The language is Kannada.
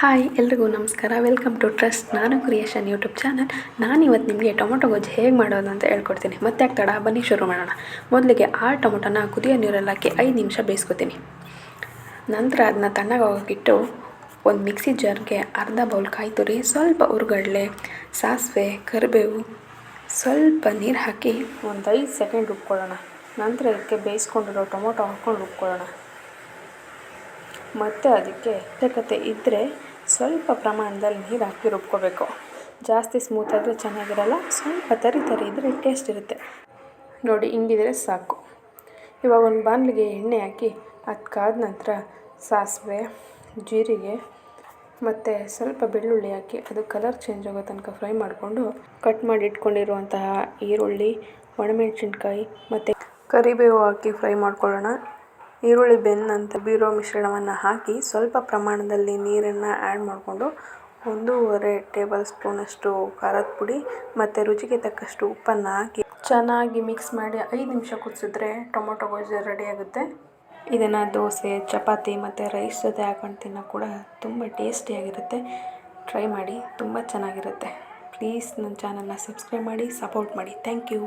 ಹಾಯ್, ಎಲ್ರಿಗೂ ನಮಸ್ಕಾರ. ವೆಲ್ಕಮ್ ಟು ಟ್ರಸ್ಟ್ ನಾನು ಕ್ರಿಯೇಷನ್ ಯೂಟ್ಯೂಬ್ ಚಾನಲ್ ನಾನು ಇವತ್ತು ನಿಮಗೆ ಟೊಮೊಟೊ ಗೊಜ್ಜು ಹೇಗೆ ಮಾಡೋದು ಅಂತ ಹೇಳ್ಕೊಡ್ತೀನಿ. ಮತ್ತೆ ಯಾಕೆ ತಡ, ಬನ್ನಿ ಶುರು ಮಾಡೋಣ. ಮೊದಲಿಗೆ ಆ ಟೊಮೊಟೊನ ಕುದಿಯೋ ನೀರಲ್ಲಿ ಹಾಕಿ ಐದು ನಿಮಿಷ ಬೇಯಿಸ್ಕೊತೀನಿ. ನಂತರ ಅದನ್ನ ತಣ್ಣಗೆ ಹೋಗೋಕ್ಕಿಟ್ಟು ಒಂದು ಮಿಕ್ಸಿ ಜಾರ್ಗೆ ಅರ್ಧ ಬೌಲ್ ಕಾಯಿ ತುರಿ, ಸ್ವಲ್ಪ ಹುರ್ಗಡ್ಲೆ, ಸಾಸಿವೆ, ಕರಿಬೇವು, ಸ್ವಲ್ಪ ನೀರು ಹಾಕಿ ಒಂದು ಐದು ಸೆಕೆಂಡ್ ರುಬ್ಕೊಳ್ಳೋಣ. ನಂತರ ಇದಕ್ಕೆ ಬೇಯಿಸ್ಕೊಂಡಿರೋ ಟೊಮೊಟೊ ಹಾಕ್ಕೊಂಡು ರುಬ್ಕೊಳ್ಳೋಣ. ಮತ್ತು ಅದಕ್ಕೆ ಅವಶ್ಯಕತೆ ಇದ್ದರೆ ಸ್ವಲ್ಪ ಪ್ರಮಾಣದಲ್ಲಿ ನೀರು ಹಾಕಿ ರುಬ್ಕೊಬೇಕು. ಜಾಸ್ತಿ ಸ್ಮೂತ್ ಆದರೆ ಚೆನ್ನಾಗಿರಲ್ಲ, ಸ್ವಲ್ಪ ತರಿ ತರಿ ಇದ್ದರೆ ಟೇಸ್ಟ್ ಇರುತ್ತೆ. ನೋಡಿ, ಹಿಂಗಿದ್ರೆ ಸಾಕು. ಇವಾಗ ಒಂದು ಬಾಣಲಿಗೆ ಎಣ್ಣೆ ಹಾಕಿ ಅದು ಕಾದ ನಂತರ ಸಾಸಿವೆ, ಜೀರಿಗೆ ಮತ್ತು ಸ್ವಲ್ಪ ಬೆಳ್ಳುಳ್ಳಿ ಹಾಕಿ ಅದು ಕಲರ್ ಚೇಂಜ್ ಆಗೋ ತನಕ ಫ್ರೈ ಮಾಡಿಕೊಂಡು ಕಟ್ ಮಾಡಿ ಇಟ್ಕೊಂಡಿರುವಂತಹ ಈರುಳ್ಳಿ, ಒಣಮೆಣಸಿನ್ಕಾಯಿ ಮತ್ತು ಕರಿಬೇವು ಹಾಕಿ ಫ್ರೈ ಮಾಡ್ಕೊಳ್ಳೋಣ. ಈರುಳ್ಳಿ ಬೆಂದ ನಂತರ ಬೀರೋ ಮಿಶ್ರಣವನ್ನು ಹಾಕಿ ಸ್ವಲ್ಪ ಪ್ರಮಾಣದಲ್ಲಿ ನೀರನ್ನು ಆ್ಯಡ್ ಮಾಡಿಕೊಂಡು ಒಂದೂವರೆ ಟೇಬಲ್ ಸ್ಪೂನಷ್ಟು ಖಾರದ ಪುಡಿ ಮತ್ತು ರುಚಿಗೆ ತಕ್ಕಷ್ಟು ಉಪ್ಪನ್ನು ಹಾಕಿ ಚೆನ್ನಾಗಿ ಮಿಕ್ಸ್ ಮಾಡಿ ಐದು ನಿಮಿಷ ಕುದಿಸಿದ್ರೆ ಟೊಮೊಟೊ ಗೊಜ್ಜು ರೆಡಿ ಆಗುತ್ತೆ. ಇದನ್ನು ದೋಸೆ, ಚಪಾತಿ ಮತ್ತು ರೈಸ್ ಜೊತೆ ಹಾಕೊಂಡು ತಿನ್ನೋ ಕೂಡ ತುಂಬ ಟೇಸ್ಟಿಯಾಗಿರುತ್ತೆ ಟ್ರೈ ಮಾಡಿ, ತುಂಬ ಚೆನ್ನಾಗಿರುತ್ತೆ. ಪ್ಲೀಸ್ ನನ್ನ ಚಾನಲ್ನ ಸಬ್ಸ್ಕ್ರೈಬ್ ಮಾಡಿ ಸಪೋರ್ಟ್ ಮಾಡಿ. Thank you